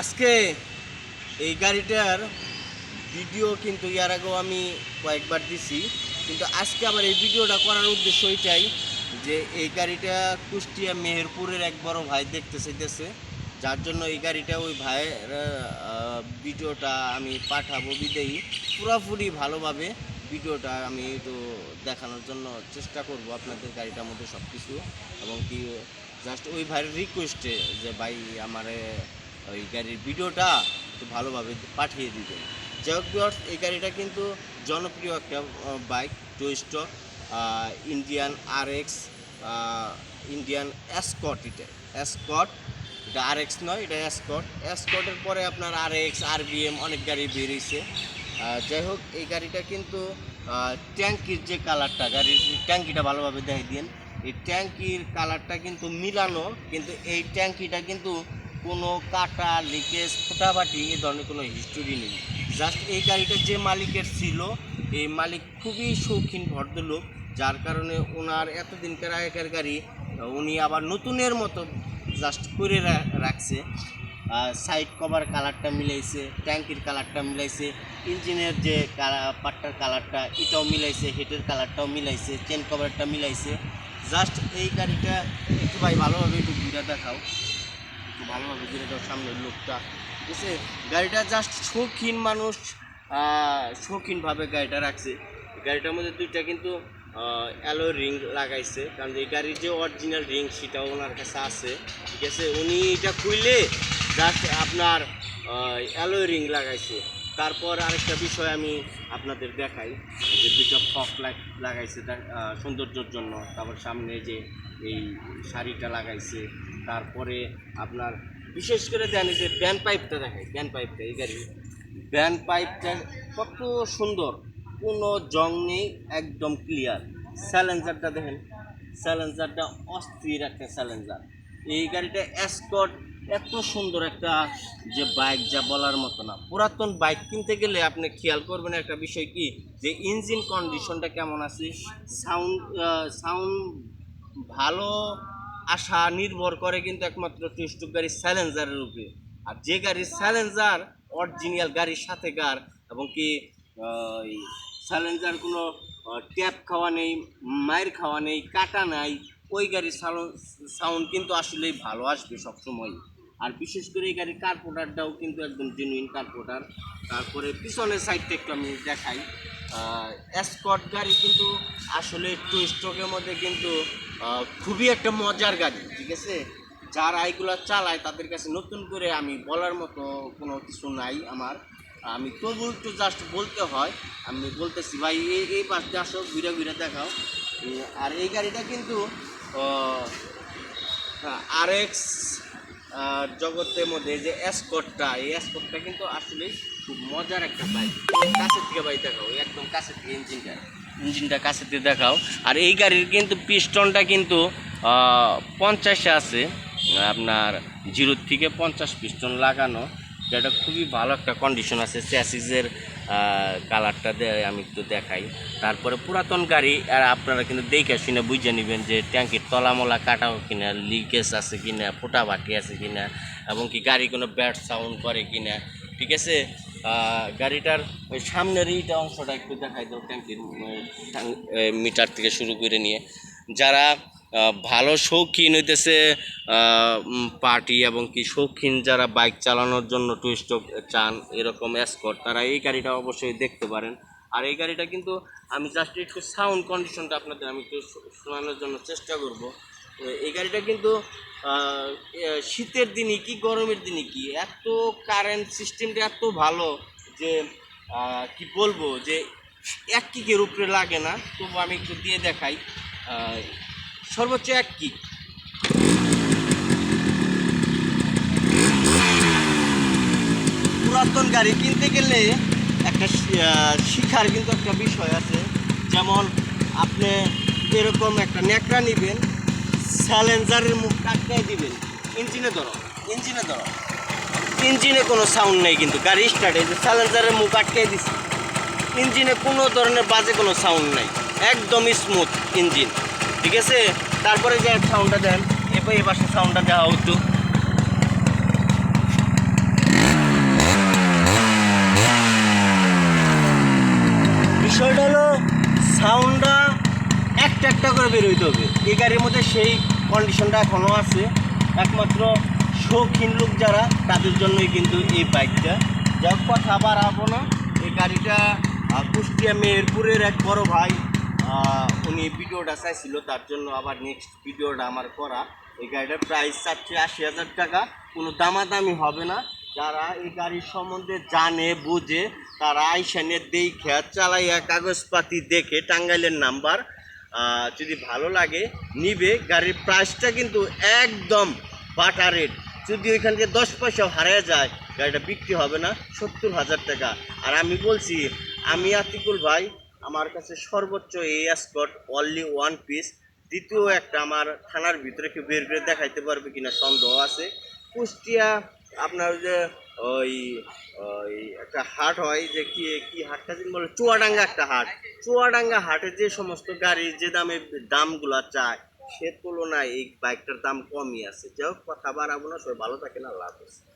আজকে এই গাড়িটার ভিডিও কিন্তু ইয়ার আগেও আমি কয়েকবার দিছি। কিন্তু আজকে আবার এই ভিডিওটা করার উদ্দেশ্য এটাই যে এই গাড়িটা কুষ্টিয়া মেহেরপুরের এক বড় ভাই দেখতে চাইতেছে। যার জন্য এই গাড়িটা ওই ভাইয়ের ভিডিওটা আমি পাঠাবো বিদেয়ী পুরোপুরি ভালোভাবে ভিডিওটা আমি একটু দেখানোর জন্য চেষ্টা করব আপনাদের গাড়িটার মধ্যে সব কিছু এবং কি জাস্ট ওই ভাইয়ের রিকোয়েস্টে যে ভাই আমারে ওই গাড়ির ভিডিওটা একটু ভালোভাবে পাঠিয়ে দিবেন। যাই হোক এই গাড়িটা কিন্তু জনপ্রিয় একটা বাইক টু স্টক ইন্ডিয়ান আর এক্স ইন্ডিয়ান অ্যাসকট এটা অ্যাসকট এটা আর এক্স নয়, এটা অ্যাসকট অ্যাসকটের পরে আপনার আর এক্স আর বিএম অনেক গাড়ি বেরিয়েছে। যাই হোক এই গাড়িটা কিন্তু ট্যাঙ্কির যে কালারটা গাড়ির ট্যাঙ্কিটা ভালোভাবে দেখাই দিন এই ট্যাঙ্কির কালারটা কিন্তু মিলানো, কিন্তু এই ট্যাঙ্কিটা কিন্তু কোনো কাটা, লিকেজ, ফোটাফাটি এই ধরনের কোনো হিস্টোরি নেই। জাস্ট এই গাড়িটা যে মালিকের ছিল, এই মালিক খুবই শৌখিন, ভদ্রলোক। যার কারণে ওনার এতদিনকার আগেকার গাড়ি, উনি আবার নতুনের মতো জাস্ট করে রাখছে। সাইড কভার কালারটা মিলাইছে ট্যাঙ্কির কালারটা মিলাইছে ইঞ্জিনের যে পাট্টার কালারটা এটাও মিলাইছে হেডের কালারটাও মিলাইছে চেন কভারটা মিলাইছে। জাস্ট এই গাড়িটা একটু ভাই ভালোভাবে একটু ঘুরে দেখাও। ভালোভাবে ঘুরে দাও সামনের লোকটা ঠিক আছে? গাড়িটা জাস্ট শৌখিন মানুষ শৌখিনভাবে গাড়িটা রাখছে। গাড়িটার মধ্যে দুইটা কিন্তু অ্যালো রিং লাগাইছে। কারণ এই গাড়ির যে অরিজিনাল রিং সেটাও ওনার কাছে আছে। ঠিক আছে? উনি এটা খুইলে জাস্ট আপনার অ্যালো রিং লাগাইছে। তারপর আরেকটা বিষয় আমি আপনাদের দেখাই। যে দুইটা ফক লাইট লাগাইছে সৌন্দর্যের জন্য। তারপর সামনে যে এই শাড়িটা লাগাইছে তারপরে আপনার বিশেষ করে দেন যে ব্যান্ড পাইপটা দেখাই, ব্যান্ড পাইপটা, এই গাড়ি। ব্যান্ড পাইপটা কত সুন্দর, কোনো জং নেই, একদম ক্লিয়ার স্যালেঞ্জারটা দেখেন স্যালেঞ্জারটা অস্থির একটা স্যালেঞ্জার এই গাড়িটা অ্যাসকট এত সুন্দর একটা যে বাইক যা বলার মতো না। পুরাতন বাইক কিনতে গেলে আপনি খেয়াল করবেন একটা বিষয় কি, যে ইঞ্জিন কন্ডিশনটা কেমন আছে সাউন্ড সাউন্ড ভালো আশা নির্ভর করে কিন্তু একমাত্র টুইস্টুক গাড়ির স্যালেঞ্জারের উপরে আর যে গাড়ির স্যালেঞ্জার অরিজিনাল গাড়ির সাথে গার, এবং কি স্যালেঞ্জার কোনো ট্যাপ খাওয়া নেই, মায়ের খাওয়া নেই, কাটা নাই, ওই গাড়ির সাউন্ড কিন্তু আসলেই ভালো আসবে সবসময়। আর বিশেষ করে এই গাড়ির কার্পোটারটাও কিন্তু একদম জেনুইন কার্পোটার তারপরে পিছনের সাইডটা একটু আমি দেখাই। এসকট গাড়ি কিন্তু আসলে টু স্ট্রোকের মধ্যে কিন্তু খুবই একটা মজার গাড়ি, ঠিক আছে? যারা এইগুলো চালায় তাদের কাছে নতুন করে আমি বলার মতো কোনো কিছু নাই আমার। আমি তবু একটু জাস্ট বলতে হয়, আমি বলতেছি, ভাই এই এই পাশে আসো, ঘুরে ঘুরে দেখাও। আর এই গাড়িটা কিন্তু আর এক্স জগতের মধ্যে যে এসকটটা এই এসকটটা কিন্তু আসলে খুব মজার একটা বাইক। কাছের থেকে বাইক দেখাও, একদম কাছের থেকে ইঞ্জিনটা। ইঞ্জিনটা কাছের থেকে দেখাও। আর এই গাড়ির কিন্তু পিস্টনটা কিন্তু পঞ্চাশে আছে। আপনার জিরো থেকে পঞ্চাশ পিস্টন লাগানো। যেটা খুবই ভালো একটা কন্ডিশন আছে। চ্যাসিসের কালারটা আমি একটু দেখাই। তারপরে পুরাতন গাড়ি, আর আপনারা কিন্তু দেখে শুনে বুঝে নেবেন যে ট্যাঙ্কির তলামলা কাটাও কিনা লিকেজ আছে কিনা ফোটাবাটি আছে কিনা, এবং কি গাড়ি কোনো ব্যাড সাউন্ড করে কিনা। ঠিক আছে? গাড়িটার ওই সামনের এইটা অংশটা একটু দেখাই দাও ট্যাঙ্কির মিটার থেকে শুরু করে নিয়ে। যারা ভালো শৌখিন হইতেছে পার্টি এবং কি শৌখিন যারা বাইক চালানোর জন্য টুইস্ট চান, এরকম এসকট তারা এই গাড়িটা অবশ্যই দেখতে পারেন। আর এই গাড়িটা কিন্তু আমি জাস্ট একটু সাউন্ড কন্ডিশনটা আপনাদের আমি একটু শোনানোর জন্য চেষ্টা করব। এই গাড়িটা কিন্তু শীতের দিনে কি গরমের দিনে কি? এত কারেন্ট সিস্টেমটা এত ভালো যে কি বলব যে, এক কিকের উপরে লাগে না। তবু আমি একটু দিয়ে দেখাই। সর্বোচ্চ এক কিক। পুরাতন গাড়ি কিনতে গেলে একটা শিখার কিন্তু একটা বিষয় আছে। যেমন আপনি এরকম একটা ন্যাকড়া নেবেন স্যালেঞ্জারের মুখটা আটকাই দিবেন। ইঞ্জিনে ধরো ইঞ্জিনে ধরো। ইঞ্জিনে কোনো সাউন্ড নেই কিন্তু, গাড়ি স্টার্ট এই যে স্যালেঞ্জারের মুখ আটকাই দিছে। ইঞ্জিনে কোনো ধরনের বাজে কোনো সাউন্ড নাই, একদমই স্মুথ ইঞ্জিন, ঠিক আছে? তারপরে যে সাউন্ডটা দেন এরপর এই পাশে সাউন্ডটা দেওয়া উদ্যোগ। বিষয়টা হলো সাউন্ডটা একটু করে বের হইতে হবে। এই গাড়ির মধ্যে সেই কন্ডিশনটা এখনও আছে। একমাত্র শৌখিন লোক যারা তাদের জন্যই কিন্তু এই বাইকটা যা হোক, কথা বাড়াবো না। এই গাড়িটা কুষ্টিয়া মেহেরপুরের এক বড় ভাই উনি ভিডিওটা চাইছিল। তার জন্য আবার নেক্সট ভিডিওটা আমার করা। এই গাড়িটার প্রাইস চাচ্ছে আশি হাজার টাকা। কোনো দামাদামি হবে না। যারা এই গাড়ির সম্বন্ধে জানে বুঝে তারা আইসানে দেখে চালাইয়া কাগজপাতি দেখে টাঙ্গাইলের নাম্বার যদি ভালো লাগে, নিবে। গাড়ির প্রাইসটা কিন্তু একদম বাটা রেট যদি ওইখানকে দশ পয়সা হারিয়ে যায়, গাড়িটা বিক্রি হবে না, সত্তর হাজার টাকা। আর আমি বলছি, আমি আতিকুল ভাই, আমার কাছে সর্বোচ্চ এই স্পট অনলি ওয়ান পিস দ্বিতীয় একটা আমার থানার ভিতরে কেউ বের করে দেখাইতে পারবে কিনা সন্দেহ আছে। কুষ্টিয়া, আপনার যে ওই ওই একটা হাট হয় যে কি কি হাটটা যেন বলে? চুয়াডাঙ্গা একটা হাট। চুয়াডাঙ্গা হাটে যে সমস্ত গাড়ি যে দামে দামগুলো চায়, সে তুলনায় এই বাইকটার দাম কমই আছে। যাই হোক, কথা বাড়াবো না, সবাই ভালো থাকে না লাভ হাফেজ।